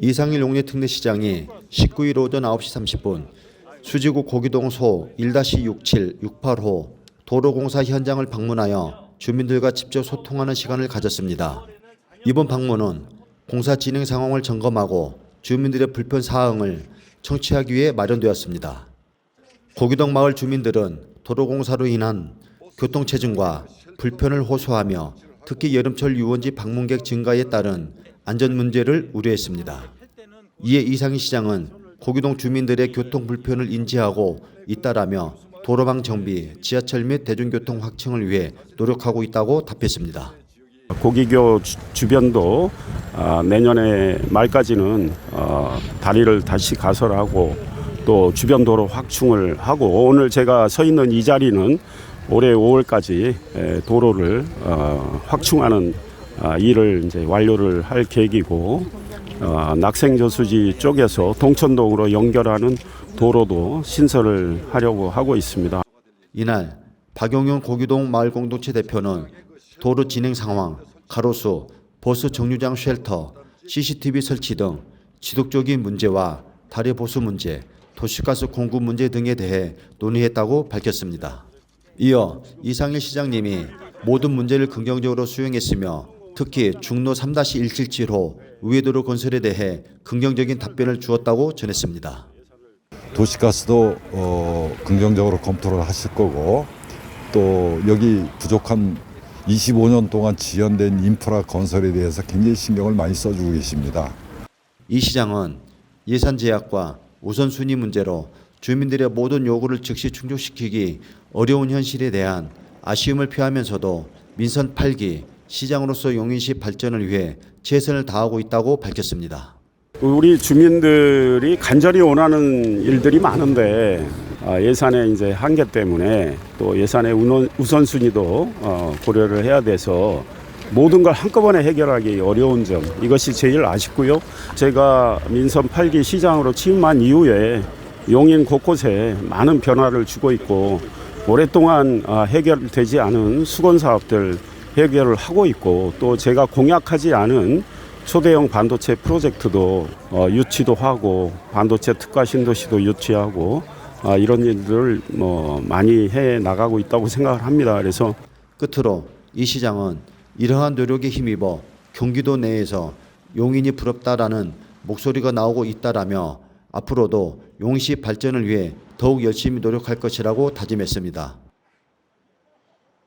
이상일 용례 특례 시장이 19일 오전 9시 30분 수지구 고기동 소 1-67, 68호 도로공사 현장을 방문하여 주민들과 직접 소통하는 시간을 가졌습니다. 이번 방문은 공사 진행 상황을 점검하고 주민들의 불편 사항을 청취하기 위해 마련되었습니다. 고기동 마을 주민들은 도로공사로 인한 교통체증과 불편을 호소하며 특히 여름철 유원지 방문객 증가에 따른 안전 문제를 우려했습니다. 이에 이상희 시장은 고기동 주민들의 교통 불편을 인지하고 잇따라며 도로망 정비, 지하철 및 대중교통 확충을 위해 노력하고 있다고 답했습니다. 고기교 주- 주변도 아, 내년에 말까지는 어, 다리를 다시 가설하고 또 주변 도로 확충을 하고 오늘 제가 서 있는 이 자리는 올해 5월까지 에, 도로를 어, 확충하는 아, 일을 이제 완료를 할 계획이고 어, 낙생저수지 쪽에서 동천동으로 연결하는 도로도 신설을 하려고 하고 있습니다. 이날 박용윤 고기동 마을 공동체 대표는 도로 진행 상황, 가로수, 버스 정류장 쉘터, CCTV 설치 등 지속적인 문제와 다리 보수 문제, 도시가스 공급 문제 등에 대해 논의했다고 밝혔습니다. 이어 이상일 시장님이 모든 문제를 긍정적으로 수용했으며 특히 중로 3-177호 우회도로 건설에 대해 긍정적인 답변을 주었다고 전했습니다. 도시가스도 어, 긍정적으로 검토를 하실 거고 또 여기 부족한 25년 동안 지연된 인프라 건설에 대해서 굉장히 신경을 많이 써주고 계십니다. 이 시장은 예산 제약과 우선순위 문제로 주민들의 모든 요구를 즉시 충족시키기 어려운 현실에 대한 아쉬움을 표하면서도 민선 8기 시장으로서 용인시 발전을 위해 최선을 다하고 있다고 밝혔습니다. 우리 주민들이 간절히 원하는 일들이 많은데 아, 예산의 이제 한계 때문에 또 예산의 우선- 우선순위도 어, 고려를 해야 돼서 모든 걸 한꺼번에 해결하기 어려운 점 이것이 제일 아쉽고요. 제가 민선 8기 시장으로 취임한 이후에 용인 곳곳에 많은 변화를 주고 있고 오랫동안 아, 해결되지 않은 수건 사업들 해결을 하고 있고 또 제가 공약하지 않은 초대형 반도체 프로젝트도 어, 유치도 하고 반도체 특화 신도시도 유치하고 아, 이런 일들을 뭐 많이 해 나가고 있다고 생각을 합니다. 그래서 끝으로 이 시장은 이러한 노력에 힘입어 경기도 내에서 용인이 부럽다라는 목소리가 나오고 있다라며 앞으로도 용시 발전을 위해 더욱 열심히 노력할 것이라고 다짐했습니다.